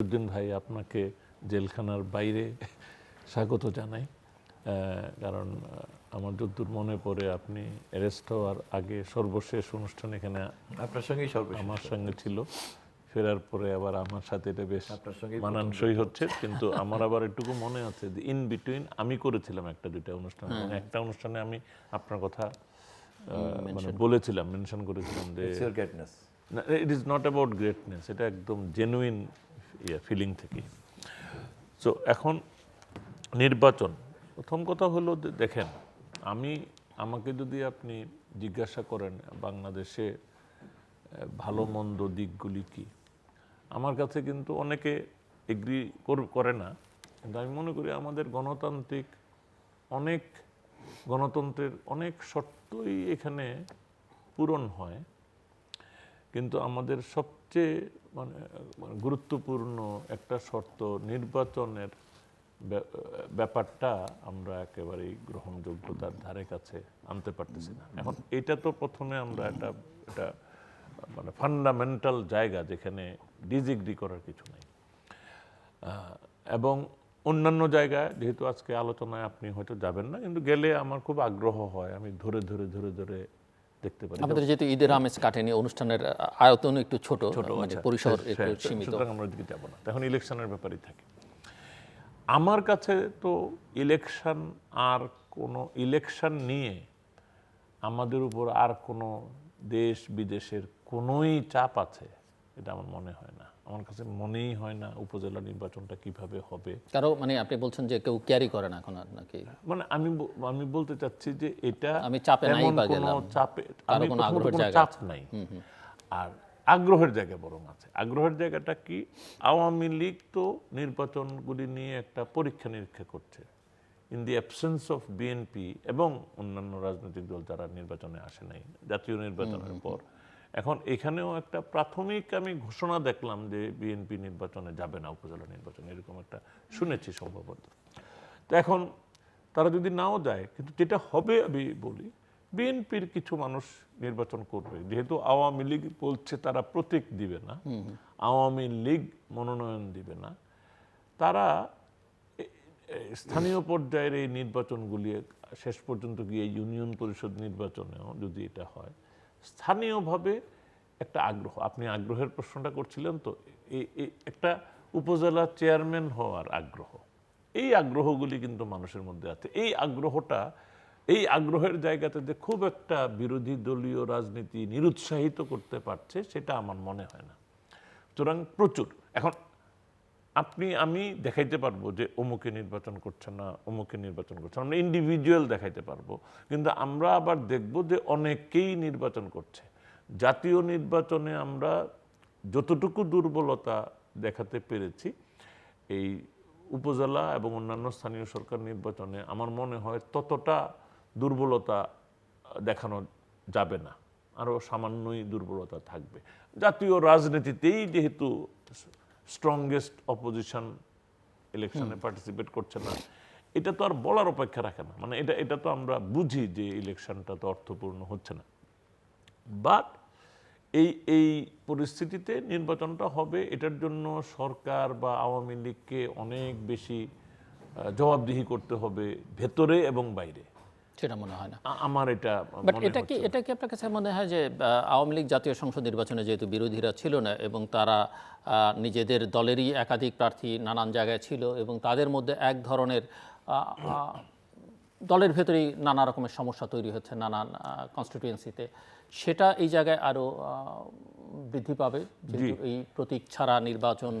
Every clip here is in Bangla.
উদ্দিন ভাই আপনাকে জেলখানার বাইরে স্বাগত জানাই। কারণ আমার যদ্দূর মনে পড়ে আপনি অ্যারেস্ট হওয়ার আগে সর্বশেষ অনুষ্ঠান এখানে আপনার সঙ্গেই সর্বশেষ আমার সঙ্গে ছিল। ফেরার পরে আবার আমার সাথে এটা বেশ আপনার সঙ্গে মানানসই হচ্ছে কিন্তু আমার আবার এটুকু মনে আছে যে ইন বিটুইন আমি করেছিলাম একটা দুইটা অনুষ্ঠান। একটা অনুষ্ঠানে আমি আপনার কথা আহ, মানে বলেছিলাম মেনশন করেছিলাম যে greatness it is not about greatness এটা একদম জেনুইন ইয়ে ফিলিং থেকে সো এখন নির্বাচন। প্রথম কথা হলো দেখেন, আমি, আমাকে যদি আপনি জিজ্ঞাসা করেন, বাংলাদেশে ভালো মন্দ দিকগুলি কি? আমার কাছে কিন্তু অনেকে এগ্রি করে না। কিন্তু আমি মনে করি আমাদের গণতান্ত্রিক অনেক, গণতন্ত্রের অনেক শর্তই এখানে পূরণ হয়। কিন্তু আমাদের সবচেয়ে মানে মানে গুরুত্বপূর্ণ একটা শর্ত নির্বাচনের ব্যা- ব্যাপারটা আমরা একেবারেই গ্রহণযোগ্যতার ধারে কাছে আনতে পারতেছি না। এখন এটা তো প্রথমে আমরা একটা এটা মানে ফান্ডামেন্টাল জায়গা যেখানে ডিজিগ্রি করার কিছু নেই। এবং অন্যান্য জায়গায় যেহেতু আজকে আলোচনায় আপনি হয়তো যাবেন না, কিন্তু গেলে আমার খুব আগ্রহ হয়, আমি ধরে ধরে ধরে ধরে দেখতে পারি। আমাদের যেহেতু ঈদের আমেজ কাটেনি অনুষ্ঠানের আয়তন একটু ছোট মানে আচ্ছা, পরিসর একটু সীমিত। আমরা দিকে যাব না। এখন ইলেকশনের ব্যাপারেই থাকি। আমার কাছে তো ইলেকশন আর কোনো ইলেকশন নিয়ে আমাদের উপর আর কোনো দেশ বিদেশের কোনোই চাপ আছে এটা আমার মনে হয় না। আমার কাছে মনেই হয় না উপজেলা নির্বাচনটা কীভাবে হবে। কারও মানে আপনি বলছেন যে কেউ ক্যারি করে না এখন আর নাকি? মানে আমি আমি বলতে চাচ্ছি যে এটা আমি চাপে নাই বা কোনো গেলাম। চাপে আমি কোনো আগ্রহের জায়গা চাপ নাই। আর আগ্রহের জায়গা বরং আছে। আগ্রহের জায়গাটা কি? আওয়ামী লীগ তো নির্বাচনগুলি নিয়ে একটা পরীক্ষা নিরীক্ষা করছে। In the absence of BNP এবং অন্যান্য রাজনৈতিক দল যারা নির্বাচনে আসে নাই জাতীয় নির্বাচনের পর। এখন এখানেও একটা প্রাথমিক আমি ঘোষণা দেখলাম যে বিএনপি নির্বাচনে যাবে না উপজেলা নির্বাচনে এরকম একটা শুনেছি সম্ভবত। তো এখন তারা যদি নাও যায় কিন্তু যেটা হবে আমি বলি বিএনপির কিছু মানুষ নির্বাচন করবে। যেহেতু আওয়ামী লীগ বলছে তারা প্রতীক দিবে না আওয়ামী লীগ মনোনয়ন দিবে না তারা স্থানীয় পর্যায়ের এই নির্বাচনগুলি শেষ পর্যন্ত গিয়ে ইউনিয়ন পরিষদ নির্বাচনেও যদি এটা হয় স্থানীয়ভাবে একটা আগ্রহ। আপনি আগ্রহের প্রশ্নটা করছিলেন তো এই- একটা উপজেলা চেয়ারম্যান হওয়ার আগ্রহ। এই আগ্রহগুলি কিন্তু মানুষের মধ্যে আছে। এই আগ্রহটা, এই আগ্রহের জায়গাতে যে খুব একটা বিরোধী দলীয় রাজনীতি নিরুৎসাহিত করতে পারছে, সেটা আমার মনে হয় না। সুতরাং প্রচুর। এখন আপনি, আমি দেখাইতে পারব যে অমুকে নির্বাচন করছে না, অমুকে নির্বাচন করছে আমরা ইন্ডিভিজুয়াল দেখাইতে পারব। কিন্তু আমরা আবার দেখব যে অনেকেই নির্বাচন করছে। জাতীয় নির্বাচনে আমরা যতটুকু দুর্বলতা দেখাতে পেরেছি, এই উপজেলা এবং অন্যান্য স্থানীয় সরকার নির্বাচনে আমার মনে হয় ততটা দুর্বলতা দেখানো যাবে না। আরও সামান্যই দুর্বলতা থাকবে। জাতীয় রাজনীতিতেই যেহেতু স্ট্রংগেস্ট অপোজিশন ইলেকশনে পার্টিসিপেট করছে না। এটা তো আর বলার অপেক্ষা রাখে না। মানে এটা এটা তো আমরা বুঝি যে ইলেকশনটা তো অর্থপূর্ণ হচ্ছে না। বাট এই এই পরিস্থিতিতে নির্বাচনটা হবে এটার জন্য সরকার বা আওয়ামী লীগকে অনেক বেশি জবাবদিহি করতে হবে ভেতরে এবং বাইরে। সেটা মনে হয় না। আমার এটা বাট এটা কি এটা কি আপনার কাছে মনে হয় যে আওয়ামী লীগ জাতীয় সংসদ নির্বাচনে যেহেতু বিরোধীরা ছিল না এবং তারা নিজেদের দলেরই একাধিক প্রার্থী নানান জায়গায় ছিল এবং তাদের মধ্যে এক ধরনের দলের ভেতরেই নানা রকমের সমস্যা তৈরি হচ্ছে নানান কনস্টিটুয়েন্সিতে সেটা এই জায়গায় আরও বৃদ্ধি পাবে। এই প্রতীক ছাড়া নির্বাচন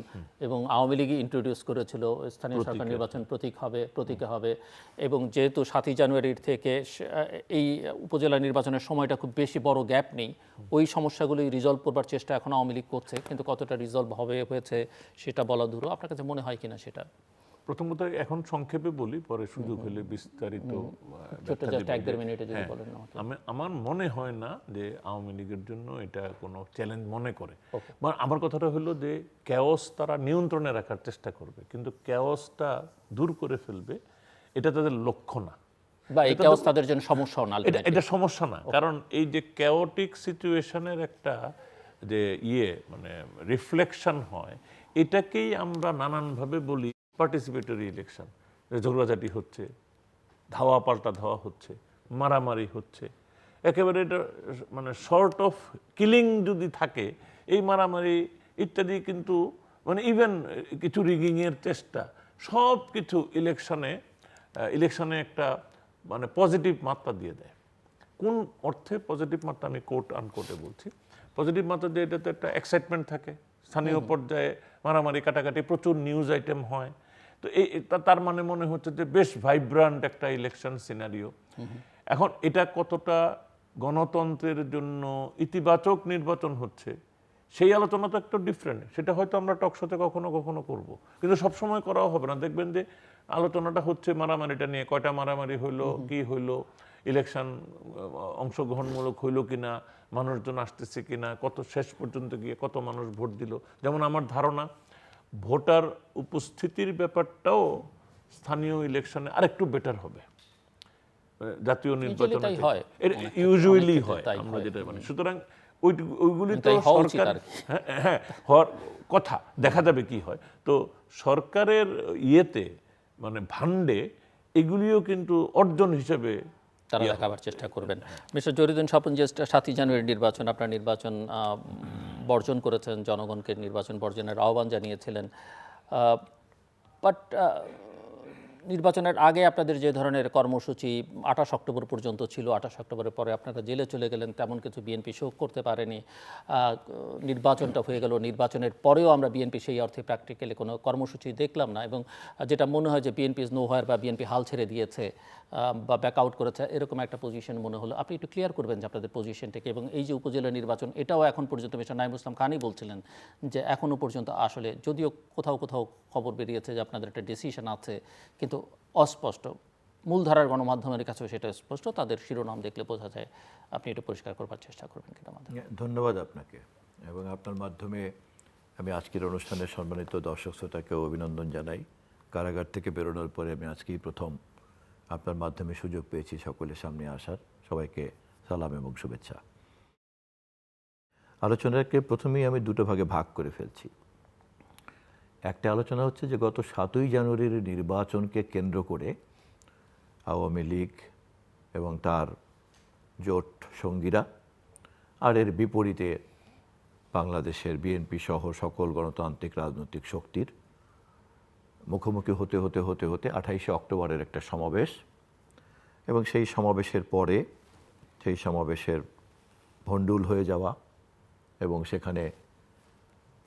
এবং আওয়ামী লীগই ইন্ট্রোডিউস করেছিল স্থানীয় সরকার নির্বাচন প্রতীক হবে প্রতীকে হবে। এবং যেহেতু সাতই জানুয়ারির থেকে এই উপজেলা নির্বাচনের সময়টা খুব বেশি বড় গ্যাপ নেই ওই সমস্যাগুলি রিজলভ করবার চেষ্টা এখন আওয়ামী লীগ করছে। কিন্তু কতটা রিজলভ হবে হয়েছে সেটা বলা দূর। আপনার কাছে মনে হয় কিনা সেটা? প্রথমত এখন সংক্ষেপে বলি পরে সুযোগ হলে বিস্তারিত হ্যাঁ। আমি- আমার মনে হয় না যে আওয়ামী লীগের জন্য এটা কোনো চ্যালেঞ্জ মনে করে। আমার কথাটা হলো যে ক্যাওস তারা নিয়ন্ত্রণে রাখার চেষ্টা করবে কিন্তু ক্যাওসটা দূর করে ফেলবে এটা তাদের লক্ষ্য না। বা এই তাদের জন্য না এটা এটা সমস্যা না। কারণ এই যে ক্যাওটিক সিচুয়েশনের একটা যে ইয়ে মানে রিফ্লেকশন হয় এটাকেই আমরা নানানভাবে বলি পার্টিসিপেটরি ইলেকশন ঝগড়াঝাটি হচ্ছে ধাওয়া পাল্টা ধাওয়া হচ্ছে মারামারি হচ্ছে একেবারে এটা মানে শর্ট অফ কিলিং যদি থাকে এই মারামারি ইত্যাদি কিন্তু মানে ইভেন কিছু রিগিংয়ের চেষ্টা সব কিছু ইলেকশনে ইলেকশনে একটা মানে পজিটিভ মাত্রা দিয়ে দেয়। কোন অর্থে পজিটিভ মাত্রা আমি কোর্ট আনকোর্টে বলছি? পজিটিভ মাত্রা দিয়ে এটাতে একটা এক্সাইটমেন্ট থাকে। স্থানীয় পর্যায়ে মারামারি কাটাকাটি প্রচুর নিউজ আইটেম হয়। তো এই তার মানে মনে হচ্ছে যে বেশ ভাইব্রান্ট একটা ইলেকশন সিনারিও এখন এটা কতটা গণতন্ত্রের জন্য ইতিবাচক নির্বাচন হচ্ছে সেই আলোচনা তো একটু ডিফারেন্ট সেটা হয়তো আমরা টকশোতে কখনো কখনো করব। কিন্তু সবসময় করাও হবে না। দেখবেন যে আলোচনাটা হচ্ছে মারামারিটা নিয়ে কয়টা মারামারি হইল কি হইল ইলেকশন অংশগ্রহণমূলক হইল কিনা মানুষজন আসতেছে কিনা কত শেষ পর্যন্ত গিয়ে কত মানুষ ভোট দিল। যেমন আমার ধারণা ভোটার উপস্থিতির ব্যাপারটাও স্থানীয় ইলেকশনে আরেকটু বেটার হবে। জাতীয় নির্বাচন হয়। ইউজুয়ালি হয় আমরা যেটা মানে। সুতরাং ওইগুলি তো হওয়া উচিত সরকার। হ্যাঁ, হ্যাঁ হওয়ার কথা দেখা যাবে কি হয়। তো সরকারের ইয়েতে মানে ভান্ডে এগুলিও কিন্তু অর্জন হিসেবে তারা দেখাবার চেষ্টা করবেন। মিস্টার জরিদুন স্বপন যে সাতই জানুয়ারি নির্বাচন আপনার নির্বাচন বর্জন করেছেন জনগণকে নির্বাচন বর্জনের আহ্বান জানিয়েছিলেন। বাট নির্বাচনের আগে আপনাদের যে ধরনের কর্মসূচি আঠাশ অক্টোবর পর্যন্ত ছিল, আঠাশ অক্টোবরের পরে আপনারা জেলে চলে গেলেন, তেমন কিছু বিএনপি শোক করতে পারেনি। নির্বাচনটা হয়ে গেল, নির্বাচনের পরেও আমরা বিএনপি সেই অর্থে প্র্যাকটিক্যালি কোনো কর্মসূচি দেখলাম না এবং যেটা মনে হয় যে বিএনপি ইজ নো হোয়ার বা বিএনপি হাল ছেড়ে দিয়েছে বা ব্যাক আউট করেছে, এরকম একটা পজিশন মনে হলো। আপনি একটু ক্লিয়ার করবেন যে আপনাদের পজিশনটাকে এবং এই যে উপজেলা নির্বাচন, এটাও এখন পর্যন্ত মিস্টার নাইম ইসলাম খানই বলছিলেন যে এখনও পর্যন্ত আসলে, যদিও কোথাও কোথাও খবর বেরিয়েছে যে আপনাদের একটা ডিসিশন আছে, কিন্তু অস্পষ্ট। মূলধারার গণমাধ্যমের কাছেও সেটা স্পষ্ট, তাদের শিরোনাম দেখলে বোঝা যায় আপনি এটা পরিষ্কার করবার চেষ্টা করবেন কিনা আমাদের। ধন্যবাদ আপনাকে। এবং আপনার মাধ্যমে আমি আজকের অনুষ্ঠানের সম্মানিত দর্শক শ্রোতাকেও অভিনন্দন জানাই। কারাগার থেকে বেরোনোর পরে আমি আজকেই প্রথম আপনার মাধ্যমে সুযোগ পেয়েছি সকলের সামনে আসার। সবাইকে সালাম এবং শুভেচ্ছা। আলোচনাকে প্রথমেই আমি দুটো ভাগে ভাগ করে ফেলছি। একটা আলোচনা হচ্ছে যে গত সাতই জানুয়ারির নির্বাচনকে কেন্দ্র করে আওয়ামী লীগ এবং তার জোট সঙ্গীরা আর এর বিপরীতে বাংলাদেশের বিএনপি সহ সকল গণতান্ত্রিক রাজনৈতিক শক্তির মুখোমুখি হতে হতে হতে হতে আঠাইশে অক্টোবরের একটা সমাবেশ এবং সেই সমাবেশের পরে সেই সমাবেশের ভণ্ডুল হয়ে যাওয়া এবং সেখানে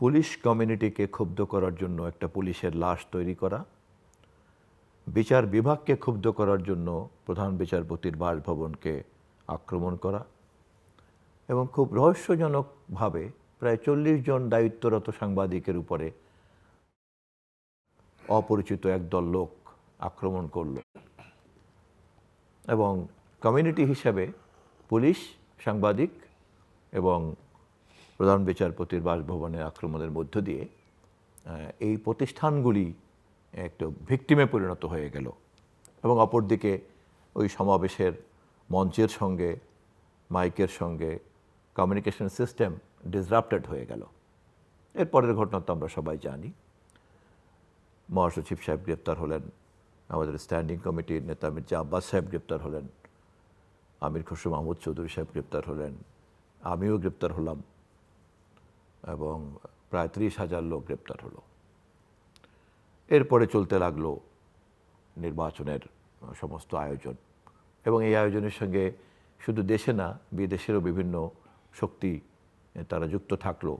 পুলিশ কমিউনিটিকে ক্ষুব্ধ করার জন্য একটা পুলিশের লাশ তৈরি করা, বিচার বিভাগকে ক্ষুব্ধ করার জন্য প্রধান বিচারপতির বাসভবনকে আক্রমণ করা এবং খুব রহস্যজনকভাবে প্রায় চল্লিশ জন দায়িত্বরত সাংবাদিকের উপরে অপরিচিত একদল লোক আক্রমণ করল এবং কমিউনিটি হিসাবে পুলিশ, সাংবাদিক এবং প্রধান বিচারপতির বাসভবনের আক্রমণের মধ্য দিয়ে এই প্রতিষ্ঠানগুলি একটু ভিকটিমে পরিণত হয়ে গেল এবং অপরদিকে ওই সমাবেশের মঞ্চের সঙ্গে, মাইকের সঙ্গে কমিউনিকেশন সিস্টেম ডিসরাপ্টেড হয়ে গেল। এরপরের ঘটনা তো আমরা সবাই জানি। মহাসচিব সাহেব গ্রেপ্তার হলেন, আমাদের স্ট্যান্ডিং কমিটির নেতা মির্জা আব্বাস সাহেব গ্রেপ্তার হলেন, আমির খসরু মাহমুদ চৌধুরী সাহেব গ্রেপ্তার হলেন, আমিও গ্রেপ্তার হলাম। এবং প্রায় ত্রিশ হাজার লোক গ্রেপ্তার হলো। এরপরে চলতে লাগল নির্বাচনের সমস্ত আয়োজন এবং এই আয়োজনের সঙ্গে শুধু দেশে না, বিদেশেরও বিভিন্ন শক্তি তারা যুক্ত থাকল।